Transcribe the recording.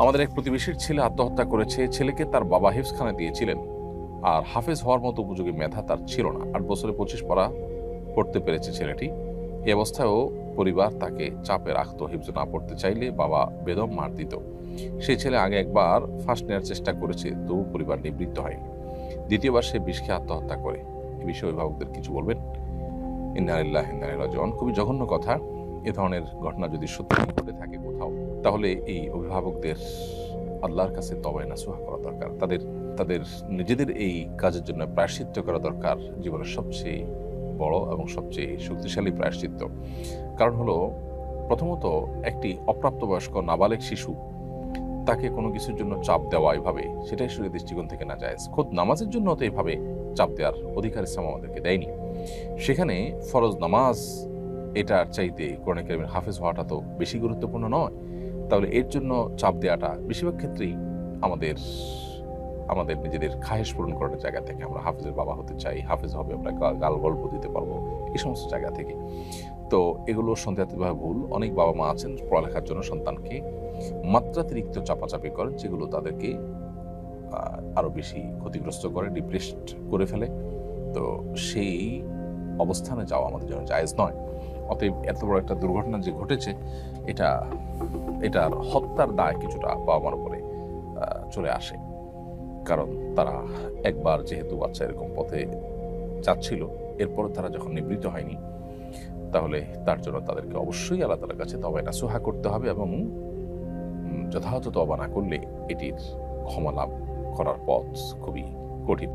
আমাদের এক প্রতিবেশীর ছেলে আত্মহত্যা করেছে, ছেলেকে তার বাবা হিফসখানে দিয়েছিলেন। আর হাফেজ হওয়ার মতো উপযোগী মেধা তার ছিল না। আট বছরে পঁচিশ পড়া পড়তে পেরেছে ছেলেটি। এ অবস্থায়ও পরিবার তাকে চাপে রাখতো, হিফজ না পড়তে চাইলে বাবা বেদম মার দিত। সেই ছেলে আগে একবার ফাঁস নেওয়ার চেষ্টা করেছে, তবু পরিবার নিবৃত্ত হয়নি। দ্বিতীয়বার সে বিষ খেয়ে আত্মহত্যা করে। এ বিষয়ে অভিভাবকদের কিছু বলবেন? ইন্নারিল্লাহ ইন্নারিল্লাহ খুবই জঘন্য কথা। এ ধরনের ঘটনা যদি সত্যি ঘটে থাকে তাহলে এই অভিভাবকদের আল্লাহর কাছে তবায় নাসুহা করা দরকার। তাদের তাদের নিজেদের এই কাজের জন্য প্রায়শ্চিত্ত করা দরকার জীবনের সবচেয়ে বড় এবং সবচেয়ে শক্তিশালী প্রায়শ্চিত্ত। কারণ হলো, প্রথমত একটি অপ্রাপ্তবয়স্ক নাবালেক শিশু, তাকে কোনো কিছুর জন্য চাপ দেওয়া এভাবে, সেটাই শরীর দৃষ্টিকোণ থেকে না যায়। খোদ নামাজের জন্য তো এভাবে চাপ দেওয়ার অধিকার ইসলাম আমাদেরকে দেয়নি। সেখানে ফরজ নামাজ এটার চাইতে কোরআন কারিমের হাফেজ হওয়াটা তো বেশি গুরুত্বপূর্ণ নয়। তাহলে এর জন্য চাপ দেওয়াটা বেশিরভাগ ক্ষেত্রেই আমাদের আমাদের নিজেদের খাহেশ পূরণ করার জায়গা থেকে আমরা হাফেজের বাবা হতে চাই, হাফেজ হবে, আমরা গাল গল্প দিতে পারব, এই সমস্ত জায়গা থেকে। তো এগুলো সন্দেহাতীতভাবে ভুল, অনেক বাবা মা আছেন পড়ালেখার জন্য সন্তানকে মাত্রাতিরিক্ত চাপাচাপি করেন, যেগুলো তাদেরকে আরও বেশি ক্ষতিগ্রস্ত করে ডিপ্রেসড করে ফেলে। তো সেই অবস্থানে যাওয়া আমাদের জন্য জায়েজ নয়। অতএব এত বড় একটা দুর্ঘটনা যে ঘটেছে, এটা এটার হত্যার দায় কিছুটা বাবা মার উপরে চলে আসে। কারণ তারা একবার যেহেতু বাচ্চা এরকম পথে যাচ্ছিল এরপর তারা যখন নিবৃত্ত হয়নি, তাহলে তার জন্য তাদেরকে অবশ্যই আল্লাহ তালার কাছে তবে না সুহা করতে হবে এবং যথাযথ তবা না করলে এটির ক্ষমা লাভ করার পথ খুবই কঠিন।